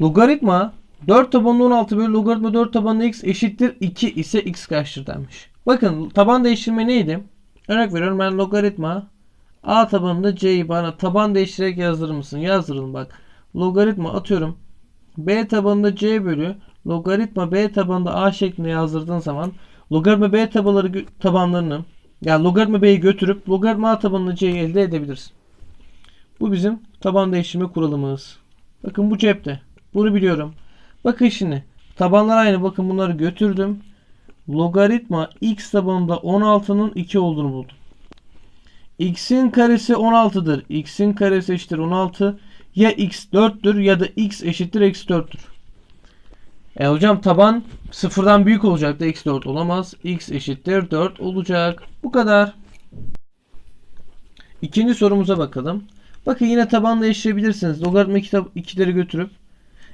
Logaritma 4 tabanlı 16 bölü logaritma 4 tabanlı x eşittir 2 ise x kaçtır denmiş. Bakın taban değiştirme neydi? Örnek veriyorum ben logaritma a tabanında c'yi bana taban değiştirerek yazdırır mısın? Yazdıralım bak. Logaritma atıyorum. b tabanında c bölü logaritma b tabanında a şeklinde yazdırdığın zaman logaritma b tabanları gö- tabanlarını yani logaritma b'yi götürüp logaritma a tabanında c'yi elde edebilirsin. Bu bizim taban değiştirme kuralımız. Bakın bu cepte. Bunu biliyorum. Bakın şimdi. Tabanlar aynı. Bakın bunları götürdüm. Logaritma x tabanında 16'nın 2 olduğunu buldum. x'in karesi 16'dır. x'in karesi eşittir 16. Ya x 4'tür ya da x eşittir eksi 4'tür. E hocam taban sıfırdan büyük olacak da x 4 olamaz. x eşittir 4 olacak. Bu kadar. İkinci sorumuza bakalım. Bakın yine tabanla eşleyebilirsiniz. Logaritma 2 tab- ikileri götürüp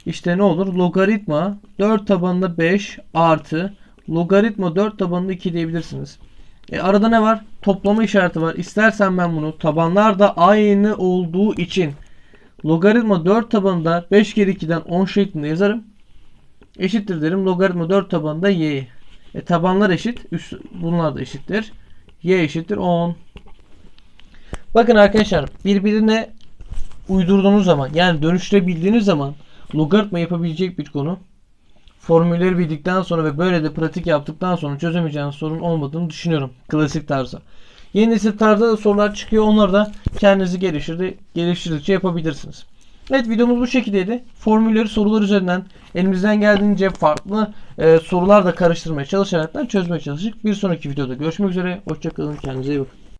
işte ne olur? Logaritma 4 tabanında 5 artı logaritma 4 tabanında 2 diyebilirsiniz. E arada ne var? Toplama işareti var. İstersen ben bunu tabanlar da aynı olduğu için logaritma 4 tabanında 5 kere 2'den 10 şeklinde yazarım. Eşittir derim. Logaritma 4 tabanında y. E tabanlar eşit. Üst, bunlar da eşittir. y eşittir 10. Bakın arkadaşlar birbirine uydurduğunuz zaman yani dönüştürebildiğiniz zaman logaritma yapabilecek bir konu. Formülleri bildikten sonra ve böyle de pratik yaptıktan sonra çözemeyeceğiniz sorun olmadığını düşünüyorum. Klasik tarzda. Yeni nesil tarzda da sorular çıkıyor. Onları da kendinizi geliştirdi, geliştirdikçe yapabilirsiniz. Evet videomuz bu şekildeydi. Formülleri sorular üzerinden elimizden geldiğince farklı e, sorular da karıştırmaya çalışarak çözmeye çalıştık. Bir sonraki videoda görüşmek üzere. Hoşçakalın. Kendinize iyi bakın.